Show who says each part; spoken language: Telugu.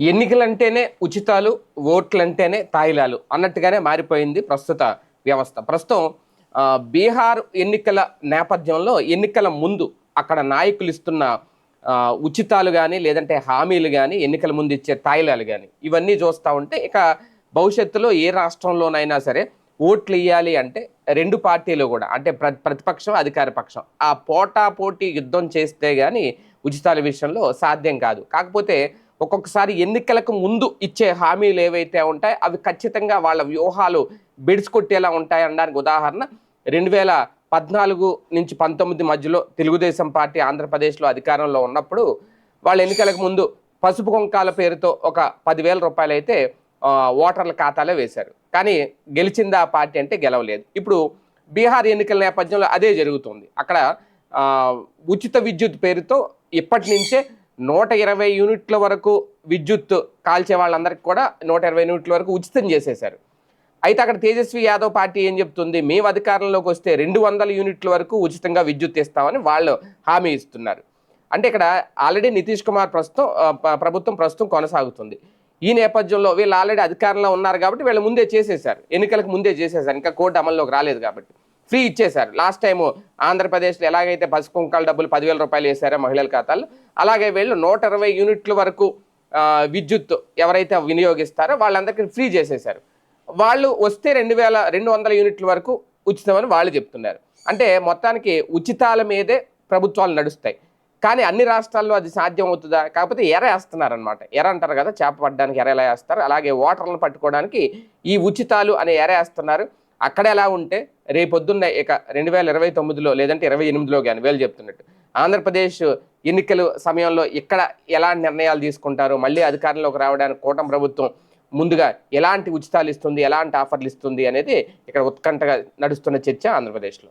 Speaker 1: ఎన్నికలంటేనే ఉచితాలు ఓట్లంటేనే తాయిలాలు అన్నట్టుగానే మారిపోయింది ప్రస్తుత వ్యవస్థ. ప్రస్తుతం బీహార్ ఎన్నికల నేపథ్యంలో ఎన్నికల ముందు అక్కడ నాయకులు ఇస్తున్న ఉచితాలు కానీ లేదంటే హామీలు కానీ ఎన్నికల ముందు ఇచ్చే తాయిలాలు కానీ ఇవన్నీ చూస్తూ ఉంటే ఇక భవిష్యత్తులో ఏ రాష్ట్రంలోనైనా సరే ఓట్లు ఇవ్వాలి అంటే రెండు పార్టీలు కూడా అంటే ప్రతిపక్షం అధికార పక్షం. ఆ పోటా పోటీ యుద్ధం చేస్తే కానీ ఉచితాల విషయంలో సాధ్యం కాదు. కాకపోతే ఒక్కొక్కసారి ఎన్నికలకు ముందు ఇచ్చే హామీలు ఏవైతే ఉంటాయో అవి ఖచ్చితంగా వాళ్ళ వ్యూహాలు బెడిసికొట్టేలా ఉంటాయి అనడానికి ఉదాహరణ. రెండు వేల పద్నాలుగు నుంచి పంతొమ్మిది మధ్యలో తెలుగుదేశం పార్టీ ఆంధ్రప్రదేశ్లో అధికారంలో ఉన్నప్పుడు వాళ్ళ ఎన్నికలకు ముందు పసుపు కుంకాల పేరుతో ఒక పదివేల రూపాయలు అయితే ఓటర్ల ఖాతాలో వేశారు. కానీ గెలిచిందా పార్టీ అంటే గెలవలేదు. ఇప్పుడు బీహార్ ఎన్నికల నేపథ్యంలో అదే జరుగుతుంది. అక్కడ ఉచిత విద్యుత్ పేరుతో ఇప్పటి నుంచే నూట ఇరవై యూనిట్ల వరకు విద్యుత్ కాల్చే వాళ్ళందరికీ కూడా నూట ఇరవై యూనిట్ల వరకు ఉచితం చేసేశారు. అయితే అక్కడ తేజస్వి యాదవ్ పార్టీ ఏం చెప్తుంది? మేము అధికారంలోకి వస్తే రెండు వందల యూనిట్ల వరకు ఉచితంగా విద్యుత్ ఇస్తామని వాళ్ళు హామీ ఇస్తున్నారు. అంటే ఇక్కడ ఆల్రెడీ నితీష్ కుమార్ ప్రస్తుతం ప్రభుత్వం ప్రస్తుతం కొనసాగుతుంది. ఈ నేపథ్యంలో వీళ్ళు ఆల్రెడీ అధికారంలో ఉన్నారు కాబట్టి వీళ్ళు ముందే చేసేశారు. ఎన్నికలకు ముందే చేసేశారు. ఇంకా కోర్టు అమల్లోకి రాలేదు కాబట్టి. ఫ్రీ ఇచ్చేశారు. లాస్ట్ టైం ఆంధ్రప్రదేశ్లో ఎలాగైతే పసుపు కుంకాల డబ్బులు పదివేల రూపాయలు వేశారో మహిళల ఖాతాల్లో అలాగే వీళ్ళు నూట ఇరవై యూనిట్ల వరకు విద్యుత్ ఎవరైతే వినియోగిస్తారో వాళ్ళందరికీ ఫ్రీ చేసేశారు. వాళ్ళు వస్తే రెండు వేల రెండు వందల యూనిట్ల వరకు ఉచితమని వాళ్ళు చెప్తున్నారు. అంటే మొత్తానికి ఉచితాల మీదే ప్రభుత్వాలు నడుస్తాయి. కానీ అన్ని రాష్ట్రాల్లో అది సాధ్యం అవుతుందా కాకపోతే ఎర వేస్తున్నారనమాట ఎర అంటారు కదా చేప పట్టడానికి ఎర ఎలా వేస్తారు? అలాగే ఓటర్లను పట్టుకోవడానికి ఈ ఉచితాలు అనే ఎర వేస్తున్నారు. అక్కడ ఎలా ఉంటే రేపొద్దున్న ఇక రెండు వేల ఇరవై తొమ్మిదిలో లేదంటే ఇరవై ఎనిమిదిలో కానీ వేలు చెప్తున్నట్టు. ఆంధ్రప్రదేశ్ ఎన్నికల సమయంలో ఇక్కడ ఎలాంటి నిర్ణయాలు తీసుకుంటారు మళ్ళీ అధికారంలోకి రావడానికి కూటమి ప్రభుత్వం ముందుగా ఎలాంటి ఉచితాలు ఇస్తుంది ఎలాంటి ఆఫర్లు ఇస్తుంది అనేది ఇక్కడ ఉత్కంఠగా నడుస్తున్న చర్చ ఆంధ్రప్రదేశ్లో.